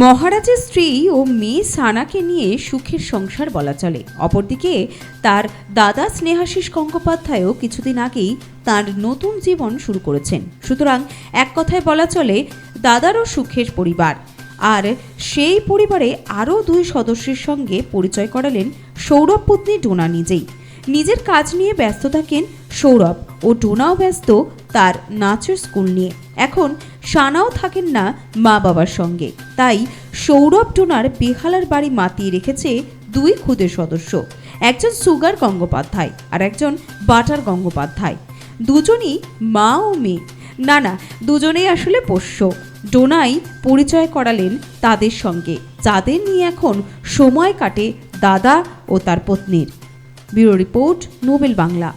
মহারাজের স্ত্রী ও মেয়ে সানাকে নিয়ে সুখের সংসার বলা চলে। অপরদিকে তার দাদা স্নেহাশিস গঙ্গোপাধ্যায়ও কিছুদিন আগেই তার নতুন জীবন শুরু করেছেন। সুতরাং এক কথায় বলা চলে, দাদারও সুখের পরিবার। আর সেই পরিবারে আরও দুই সদস্যের সঙ্গে পরিচয় করালেন সৌরভ পত্নী ডোনা নিজেই। নিজের কাজ নিয়ে ব্যস্ত থাকেন সৌরভ ও ডোনাও ব্যস্ত তার নাচের স্কুল নিয়ে। এখন সানাও থাকেন না মা বাবার সঙ্গে। তাই সৌরভ ডোনার বেহালার বাড়ি মাতিয়ে রেখেছে দুই খুদের সদস্য। একজন সুগার গঙ্গোপাধ্যায় আর একজন বাটার গঙ্গোপাধ্যায়। দুজনই মা ও মেয়ে। না না, দুজনেই আসলে পোষ্য। ডোনাই পরিচয় করালেন তাদের সঙ্গে। যাদের নিয়ে এখন সময় কাটে দাদা ও তার পত্নীর। Bureau report Nobel Bangla.